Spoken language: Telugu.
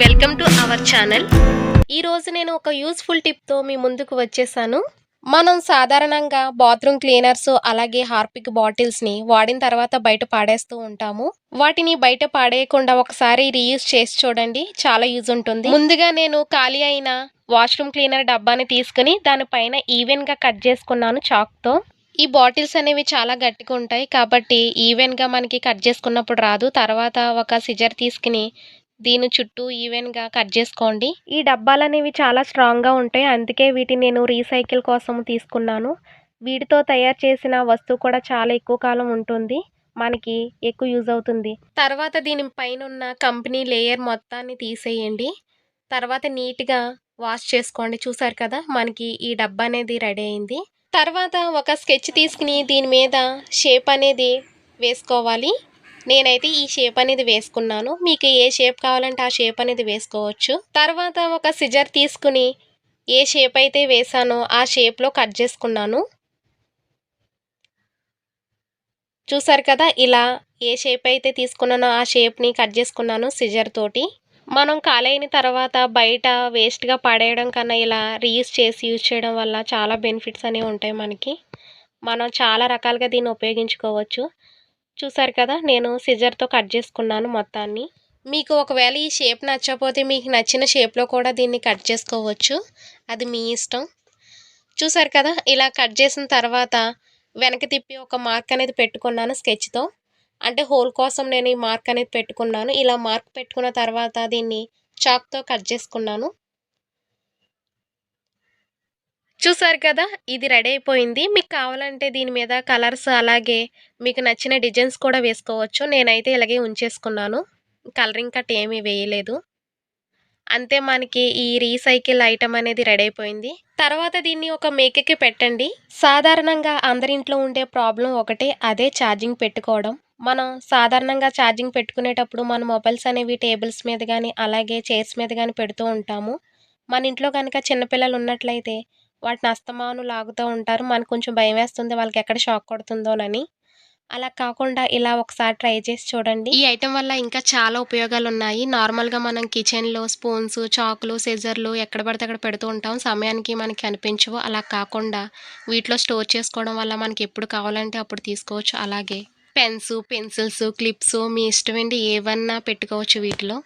Welcome to our channel. ఈరోజు నేను ఒక యూస్ఫుల్ టిప్తో మీ ముందుకు వచ్చేసాను. మనం సాధారణంగా బాత్రూమ్ క్లీనర్స్ అలాగే హార్పిక్ బాటిల్స్ని వాడిన తర్వాత బయట పాడేస్తూ ఉంటాము. వాటిని బయట పాడేయకుండా ఒకసారి రీయూజ్ చేసి చూడండి చాలా యూజ్ ఉంటుంది. ముందుగా నేను ఖాళీ అయిన వాష్రూమ్ క్లీనర్ డబ్బాని తీసుకుని దానిపైన ఈవెన్గా కట్ చేసుకున్నాను చాక్తో. ఈ బాటిల్స్ అనేవి చాలా గట్టిగా ఉంటాయి కాబట్టి ఈవెన్గా మనకి కట్ చేసుకున్నప్పుడు రాదు. తర్వాత ఒక సిజర్ తీసుకుని దీని చుట్టూ ఈవెన్గా కట్ చేసుకోండి. ఈ డబ్బాలు అనేవి చాలా స్ట్రాంగ్గా ఉంటాయి. అందుకే వీటిని నేను రీసైకిల్ కోసం తీసుకున్నాను. వీటితో తయారు చేసిన వస్తువు కూడా చాలా ఎక్కువ కాలం ఉంటుంది. మనకి ఎక్కువ యూజ్ అవుతుంది. తర్వాత దీని పైన ఉన్న కంపెనీ లేయర్ మొత్తాన్ని తీసేయండి. తర్వాత నీట్గా వాష్ చేసుకోండి. చూసారు కదా మనకి ఈ డబ్బా అనేది రెడీ అయింది. తర్వాత ఒక స్కెచ్ తీసుకుని దీని మీద షేప్ అనేది వేసుకోవాలి. నేనైతే ఈ షేప్ అనేది వేసుకున్నాను. మీకు ఏ షేప్ కావాలంటే ఆ షేప్ అనేది వేసుకోవచ్చు. తర్వాత ఒక సిజర్ తీసుకుని ఏ షేప్ అయితే వేసానో ఆ షేప్లో కట్ చేసుకున్నాను. చూసారు కదా ఇలా ఏ షేప్ అయితే తీసుకున్నానో ఆ షేప్ని కట్ చేసుకున్నాను సిజర్ తోటి. మనం కాలైన తర్వాత బయట వేస్ట్గా పడేయడం కన్నా ఇలా రీయూస్ చేసి యూజ్ చేయడం వల్ల చాలా బెనిఫిట్స్ అనేవి ఉంటాయి మనకి. మనం చాలా రకాలుగా దీన్ని ఉపయోగించుకోవచ్చు. చూసారు కదా నేను సిజర్తో కట్ చేసుకున్నాను మొత్తాన్ని. మీకు ఒకవేళ ఈ షేప్ నచ్చకపోతే మీకు నచ్చిన షేప్లో కూడా దీన్ని కట్ చేసుకోవచ్చు. అది మీ ఇష్టం. చూసారు కదా ఇలా కట్ చేసిన తర్వాత వెనక తిప్పి ఒక మార్క్ అనేది పెట్టుకున్నాను స్కెచ్తో అంటే హోల్ కోసం నేను ఈ మార్క్ అనేది పెట్టుకున్నాను. ఇలా మార్క్ పెట్టుకున్న తర్వాత దీన్ని చాక్తో కట్ చేసుకున్నాను. చూసారు కదా ఇది రెడీ అయిపోయింది. మీకు కావాలంటే దీని మీద కలర్స్ అలాగే మీకు నచ్చిన డిజైన్స్ కూడా వేసుకోవచ్చు. నేనైతే ఇలాగే ఉంచేసుకున్నాను. కలరింగ్ కట్ ఏమీ వేయలేదు. అంతే మనకి ఈ రీసైకిల్ ఐటమ్ అనేది రెడీ అయిపోయింది. తర్వాత దీన్ని ఒక మేకకి పెట్టండి. సాధారణంగా అందరింట్లో ఉండే ప్రాబ్లం ఒకటే అదే ఛార్జింగ్ పెట్టుకోవడం. మనం సాధారణంగా ఛార్జింగ్ పెట్టుకునేటప్పుడు మన మొబైల్స్ అనేవి టేబుల్స్ మీద కానీ అలాగే చైర్స్ మీద కానీ పెడుతూ ఉంటాము. మన ఇంట్లో కనుక చిన్నపిల్లలు ఉన్నట్లయితే వాటిని అస్తమాను లాగుతూ ఉంటారు. మనకు కొంచెం భయం వేస్తుంది. వాళ్ళకి ఎక్కడ షాక్ కొడుతుందోనని. అలా కాకుండా ఇలా ఒకసారి ట్రై చేసి చూడండి. ఈ ఐటెం వల్ల ఇంకా చాలా ఉపయోగాలు ఉన్నాయి నార్మల్గా మనం కిచెన్లో స్పూన్స్ చాకులు సిజర్లు ఎక్కడ పడితే అక్కడ పెడుతూ ఉంటాం. సమయానికి మనకి కనిపించవు అలా కాకుండా వీటిలో స్టోర్ చేసుకోవడం వల్ల మనకి ఎప్పుడు కావాలంటే అప్పుడు తీసుకోవచ్చు. అలాగే పెన్స్ పెన్సిల్స్ క్లిప్స్ మీ ఇష్టమైంది ఏవన్నా పెట్టుకోవచ్చు వీటిలో.